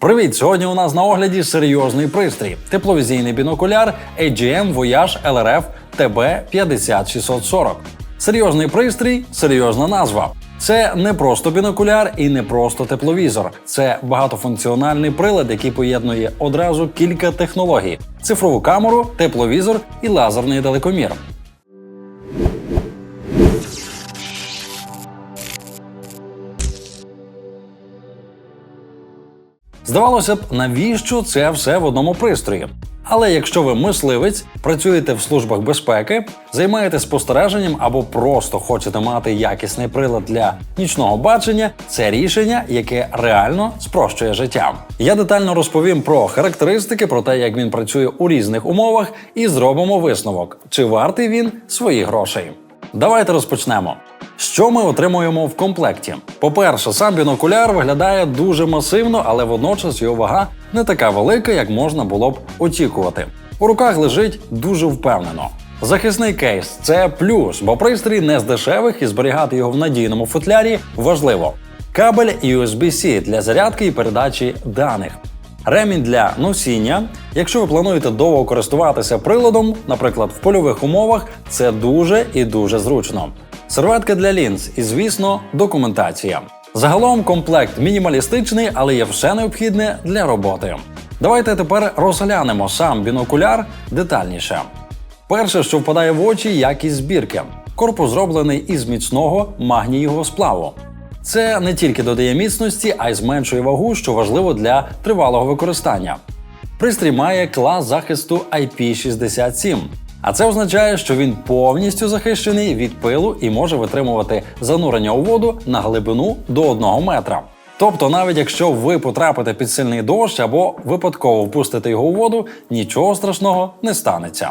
Привіт! Сьогодні у нас на огляді серйозний пристрій. Тепловізійний бінокуляр AGM Voyage LRF TB 50640. Серйозний пристрій, серйозна назва. Це не просто бінокуляр і не просто тепловізор. Це багатофункціональний прилад, який поєднує одразу кілька технологій: цифрову камеру, тепловізор і лазерний далекомір. Здавалося б, навіщо це все в одному пристрої? Але якщо ви мисливець, працюєте в службах безпеки, займаєтесь спостереженням або просто хочете мати якісний прилад для нічного бачення, це рішення, яке реально спрощує життя. Я детально розповім про характеристики, про те, як він працює у різних умовах, і зробимо висновок, чи вартий він своїх грошей. Давайте розпочнемо. Що ми отримуємо в комплекті? По-перше, сам бінокуляр виглядає дуже масивно, але водночас його вага не така велика, як можна було б очікувати. У руках лежить дуже впевнено. Захисний кейс це плюс, бо пристрій не з дешевих і зберігати його в надійному футлярі важливо. Кабель USB-C для зарядки і передачі даних. Ремінь для носіння. Якщо ви плануєте довго користуватися приладом, наприклад, в польових умовах, це дуже і дуже зручно. Серветки для лінз і, звісно, документація. Загалом комплект мінімалістичний, але є все необхідне для роботи. Давайте тепер розглянемо сам бінокуляр детальніше. Перше, що впадає в очі, якість збірки. Корпус зроблений із міцного магнієвого сплаву. Це не тільки додає міцності, а й зменшує вагу, що важливо для тривалого використання. Пристрій має клас захисту IP67, а це означає, що він повністю захищений від пилу і може витримувати занурення у воду на глибину до 1 метра. Тобто, навіть якщо ви потрапите під сильний дощ або випадково впустите його у воду, нічого страшного не станеться.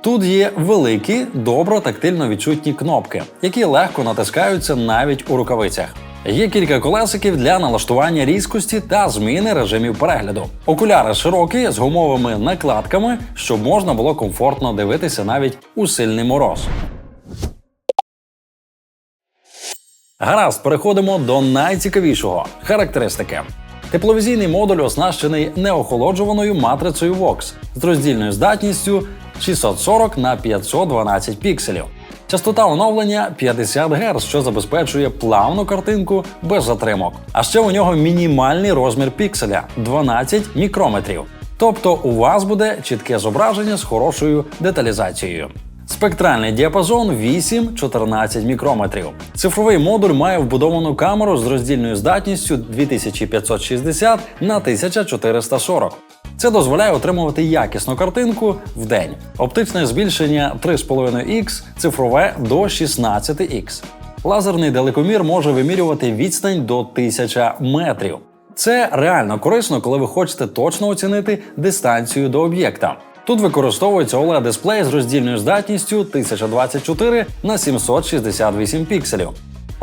Тут є великі, добро тактильно відчутні кнопки, які легко натискаються навіть у рукавицях. Є кілька колесиків для налаштування різкості та зміни режимів перегляду. Окуляри широкі з гумовими накладками, щоб можна було комфортно дивитися навіть у сильний мороз. Гаразд, переходимо до найцікавішого характеристики. Тепловізійний модуль оснащений неохолоджуваною матрицею VOX з роздільною здатністю 640 на 512 пікселів. Частота оновлення 50 Гц, що забезпечує плавну картинку без затримок. А ще у нього мінімальний розмір пікселя 12 мікрометрів. Тобто у вас буде чітке зображення з хорошою деталізацією. Спектральний діапазон 8-14 мікрометрів. Цифровий модуль має вбудовану камеру з роздільною здатністю 2560 на 1440. Це дозволяє отримувати якісну картинку в день. Оптичне збільшення 3,5х, цифрове до 16х. Лазерний далекомір може вимірювати відстань до 1000 метрів. Це реально корисно, коли ви хочете точно оцінити дистанцію до об'єкта. Тут використовується oled дисплей з роздільною здатністю 1024 на 768 пікселів.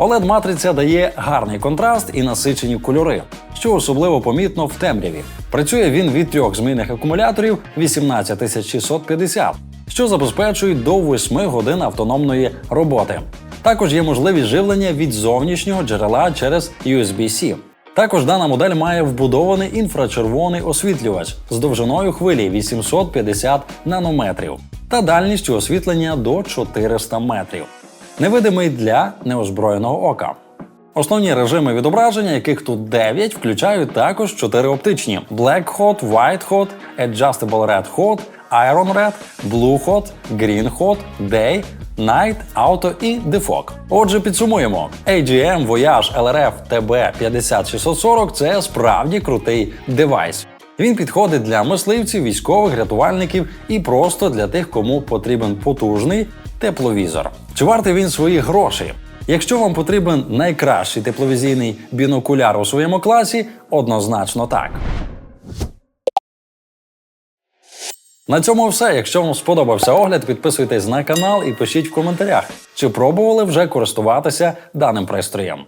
Oled матриця дає гарний контраст і насичені кольори, що особливо помітно в темряві. Працює він від трьох змінних акумуляторів 18650, що забезпечують до 8 годин автономної роботи. Також є можливість живлення від зовнішнього джерела через USB-C. Також дана модель має вбудований інфрачервоний освітлювач з довжиною хвилі 850 нанометрів та дальністю освітлення до 400 метрів. Невидимий для неозброєного ока. Основні режими відображення, яких тут 9, включають також 4 оптичні: Black Hot, White Hot, Adjustable Red Hot, Iron Red, Blue Hot, Green Hot, Day, Night, Auto і Defog. Отже, підсумуємо: AGM Voyage LRF TB 50640 – це справді крутий девайс. Він підходить для мисливців, військових, рятувальників і просто для тих, кому потрібен потужний тепловізор. Чи вартий він своїх грошей? Якщо вам потрібен найкращий тепловізійний бінокуляр у своєму класі, однозначно так. На цьому все. Якщо вам сподобався огляд, підписуйтесь на канал і пишіть в коментарях, чи пробували вже користуватися даним пристроєм.